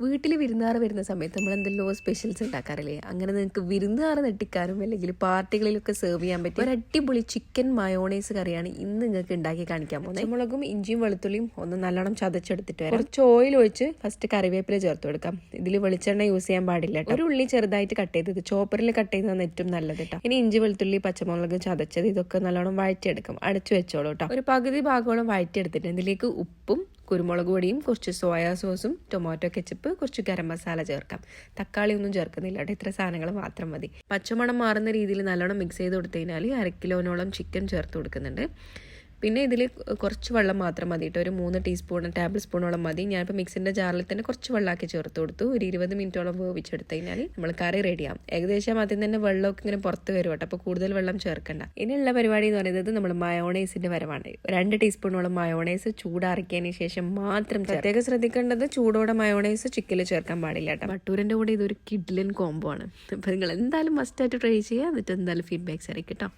വീട്ടിൽ വിരുന്നാർ വരുന്ന സമയത്ത് നമ്മൾ എന്തെല്ലോ സ്പെഷ്യൽസ് ഉണ്ടാക്കാറില്ലേ? അങ്ങനെ നിങ്ങൾക്ക് വിരുന്നാർ നെട്ടിക്കാനും അല്ലെങ്കിൽ പാർട്ടികളിലൊക്കെ സെർവ് ചെയ്യാൻ പറ്റിയ ഒരു അടിപൊളി ചിക്കൻ മയോണൈസ് കറിയാണ് ഇന്ന് നിങ്ങൾക്ക് ഉണ്ടാക്കി കാണിക്കാൻ പോകുന്നത്. മുളകും ഇഞ്ചിയും വെളുത്തുള്ളിയും ഒന്ന് നല്ലോണം ചതച്ചെടുത്തിട്ട് വരാം. കുറച്ച് ഓയിൽ ഒഴിച്ച് ഫസ്റ്റ് കറിവേപ്പില ചേർത്ത് കൊടുക്കാം. ഇതിൽ വെളിച്ചെണ്ണ യൂസ് ചെയ്യാൻ പാടില്ല ഒരു ഉള്ളി ചെറുതായിട്ട് കട്ട് ചെയ്തത് ചോപ്പറിൽ കട്ട് ചെയ്തതാണ് ഏറ്റവും നല്ലത് കേട്ടോ ഇനി ഇഞ്ചി വെളുത്തുള്ളി പച്ചമുളക് ചതച്ചത് ഇതൊക്കെ നല്ലോണം വഴറ്റിയെടുക്കാം. അടച്ചു വെച്ചോളൂ കേട്ടോ ഒരു പകുതി ഭാഗമോളം വഴറ്റിയെടുത്തിട്ട് ഇതിലേക്ക് ഉപ്പും കുരുമുളക് പൊടിയും കുറച്ച് സോയാ സോസും ടൊമാറ്റോ കെച്ചപ്പ് കുറച്ച് ഗരം മസാല ചേർക്കാം. തക്കാളി ഒന്നും ചേർക്കുന്നില്ല ഇത്ര സാധനങ്ങൾ മാത്രം മതി. പച്ചമണം മാറുന്ന രീതിയിൽ നല്ലോണം മിക്സ് ചെയ്ത് കൊടുത്തു കഴിഞ്ഞാൽ അര കിലോനോളം ചിക്കൻ ചേർത്ത് കൊടുക്കുന്നുണ്ട്. പിന്നെ ഇതിൽ കുറച്ച് വെള്ളം മാത്രം മതി കേട്ടോ. ഒരു മൂന്ന് ടീസ്പൂൺ ടേബിൾ സ്പൂണോളം മതി. ഞാനിപ്പോൾ മിക്സിന്റെ ജാറിൽ തന്നെ കുറച്ച് വെള്ളമാക്കി ചേർത്ത് കൊടുത്തു. ഒരു ഇരുപത് മിനിറ്റോളം വേവിച്ചെടുത്ത് കഴിഞ്ഞാൽ നമ്മൾ കറി റെഡിയാവും ഏകദേശം ആദ്യം തന്നെ വെള്ളമൊക്കെ ഇങ്ങനെ പുറത്ത് വരും കേട്ടോ. അപ്പോൾ കൂടുതൽ വെള്ളം ചേർക്കണ്ട. ഇനിയുള്ള പരിപാടി എന്ന് പറയുന്നത് നമ്മൾ മയോണൈസിന്റെ വരവാണ്. രണ്ട് ടീസ്പൂണോളം മയോണൈസ് ചൂടാറിക്കിയതിന് ശേഷം മാത്രം പ്രത്യേകം ശ്രദ്ധിക്കേണ്ടത് ചൂടോടെ മയോണൈസ് ചിക്കനിൽ ചേർക്കാൻ പാടില്ല കേട്ടോ. വട്ടൂരിന്റെ കൂടെ ഇതൊരു കിഡ്ലിൻ കോംബോ ആണ്. അപ്പോൾ നിങ്ങൾ എന്തായാലും മസ്റ്റായിട്ട് ട്രൈ ചെയ്യുക. എന്നിട്ട് എന്തായാലും ഫീഡ്ബാക്ക്സ് അറിയിക്കും കേട്ടോ.